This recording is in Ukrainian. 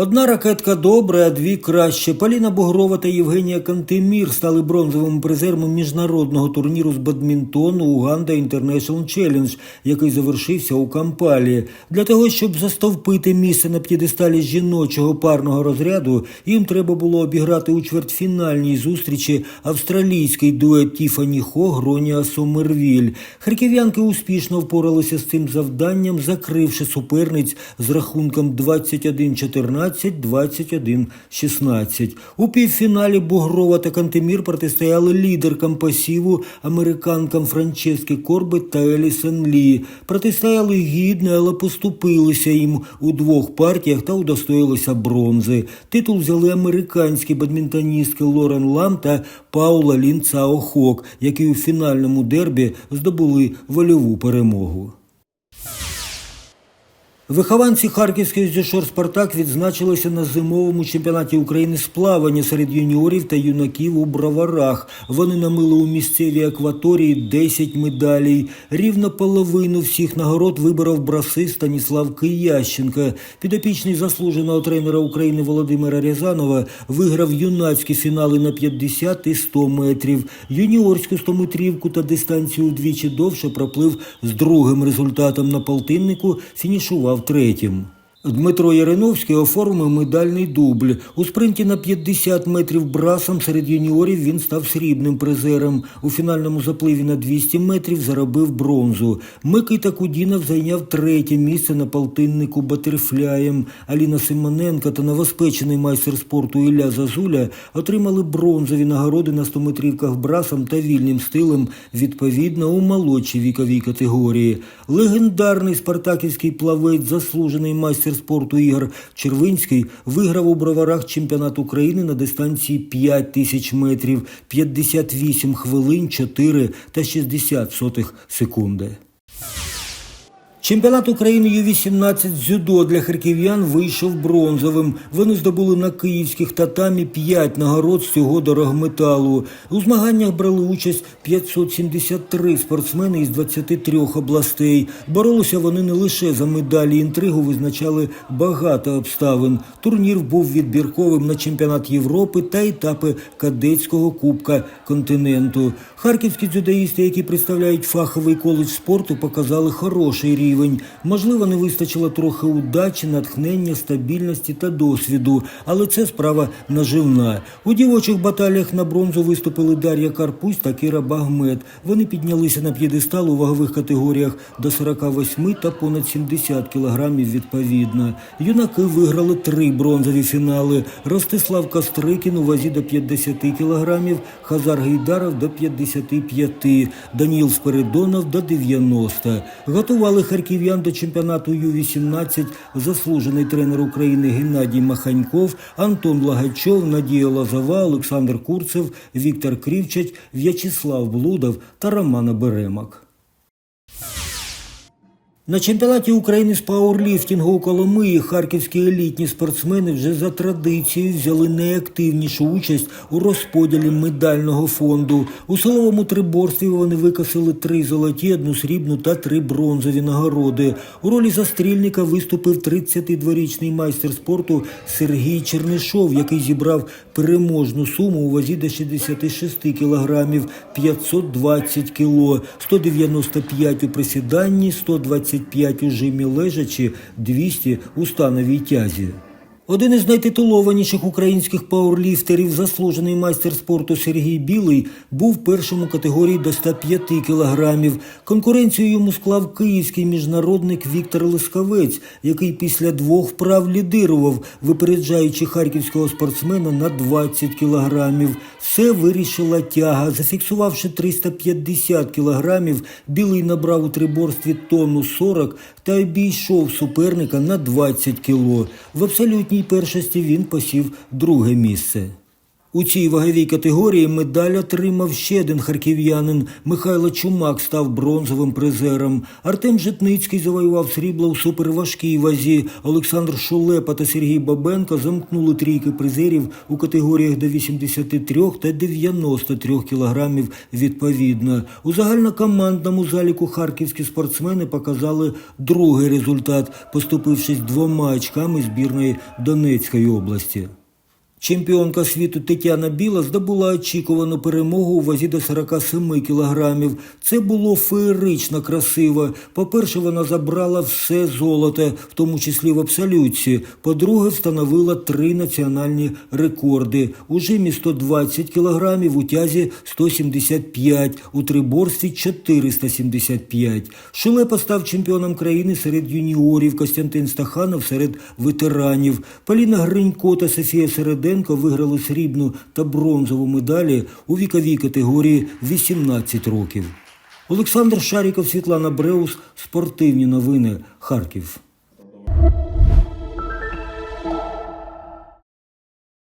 Одна ракетка добре, а дві краще. Поліна Бугрова та Євгенія Кантемір стали бронзовими призерами міжнародного турніру з бадмінтону Уганда International Challenge, який завершився у Кампалі. Для того, щоб застовпити місце на п'єдесталі жіночого парного розряду, їм треба було обіграти у чвертьфінальній зустрічі австралійський дует Тіфані Хо Гронія Сомервіль. Харків'янки успішно впоралися з цим завданням, закривши суперниць з рахунком 21-14, 21-16. У півфіналі Бугрова та Кантемір протистояли лідеркам пасіву американкам Франчески Корбет та Елісон Лі. Протистояли гідно, але поступилися їм у двох партіях та удостоїлися бронзи. Титул взяли американські бадмінтоністки Лорен Лам та Паула Лін Цао Хок, які у фінальному дербі здобули вольову перемогу. Вихованці Харківської зішор Спартак відзначилися на зимовому чемпіонаті України з плавання серед юніорів та юнаків у броварах. Вони намили у місцевій акваторії 10 медалей. Рівно половину всіх нагород виборов браси Станіслав Киященко. Підопічний заслуженого тренера України Володимира Рязанова виграв юнацькі фінали на 50 і 100 метрів. Юніорську 100-метрівку та дистанцію вдвічі довше проплив з другим результатом на полтиннику, фінішував третім. Дмитро Яриновський оформив медальний дубль. У спринті на 50 метрів брасом серед юніорів він став срібним призером. У фінальному запливі на 200 метрів заробив бронзу. Микита Кудінов зайняв третє місце на полтиннику батерфляєм. Аліна Симоненко та новоспечений майстер спорту Ілля Зазуля отримали бронзові нагороди на 100-метрівках брасом та вільним стилем, відповідно у молодшій віковій категорії. Легендарний спартаківський плавець, заслужений майстер спорту Ігор Червинський виграв у броварах чемпіонат України на дистанції 5 тисяч метрів, 58 хвилин, 4 та 60 сотих секунди. Чемпіонат України Ю-18 дзюдо для харків'ян вийшов бронзовим. Вони здобули на київських татамі 5 нагород з цього дорогметалу. У змаганнях брали участь 573 спортсмени із 23 областей. Боролися вони не лише за медалі, інтригу визначали багато обставин. Турнір був відбірковим на чемпіонат Європи та етапи кадетського кубка континенту. Харківські дзюдоїсти, які представляють фаховий коледж спорту, показали хороший рівень. Можливо, не вистачило трохи удачі, натхнення, стабільності та досвіду, але це справа наживна. У дівочих баталіях на бронзу виступили Дар'я Карпусь та Кіра Багмет. Вони піднялися на п'єдестал у вагових категоріях до 48 та понад 70 кілограмів відповідно. Юнаки виграли три бронзові фінали. Ростислав Кострикін у вазі до 50 кілограмів, Хазар Гейдаров до 55, Даніл Спиридонов до 90. Готували харків'ян до чемпіонату Ю-18 заслужений тренер України Геннадій Маханьков, Антон Лагачов, Надія Лозова, Олександр Курцев, Віктор Крівчать, В'ячеслав Блудов та Романа Беремак. На чемпіонаті України з пауерліфтингу у Коломиї харківські елітні спортсмени вже за традицією взяли найактивнішу участь у розподілі медального фонду. У силовому триборстві вони викосили три золоті, одну срібну та три бронзові нагороди. У ролі застрільника виступив 32-річний майстер спорту Сергій Чернишов, який зібрав переможну суму у вазі до 66 кілограмів, 520 кіло, 195 у присіданні, 120 25 у жимі лежачі, 200 у становій тязі. Один із найтитулованіших українських пауерліфтерів, заслужений майстер спорту Сергій Білий, був першим у категорії до 105 кілограмів. Конкуренцію йому склав київський міжнародник Віктор Лискавець, який після двох вправ лідирував, випереджаючи харківського спортсмена на 20 кілограмів. Все вирішила тяга. Зафіксувавши 350 кілограмів, Білий набрав у триборстві тонну 40 та обійшов суперника на 20 кіло. В абсолютній першості він посів друге місце. У цій ваговій категорії медаль отримав ще один харків'янин. Михайло Чумак став бронзовим призером. Артем Житницький завоював срібло у суперважкій вазі. Олександр Шулепа та Сергій Бабенко замкнули трійки призерів у категоріях до 83 та 93 кілограмів відповідно. У загальнокомандному заліку харківські спортсмени показали другий результат, поступившись двома очками збірної Донецької області. Чемпіонка світу Тетяна Біла здобула очікувану перемогу у вазі до 47 кілограмів. Це було феєрично красиво. По-перше, вона забрала все золото, в тому числі в абсолютці. По-друге, встановила три національні рекорди. У жимі 120 кілограмів, у тязі 175, у триборстві 475. Шулепа став чемпіоном країни серед юніорів, Костянтин Стаханов серед ветеранів. Поліна Гринько та Софія Середенко виграли срібну та бронзову медалі у віковій категорії 18 років. Олександр Шаріков, Світлана Бреус, спортивні новини, Харків.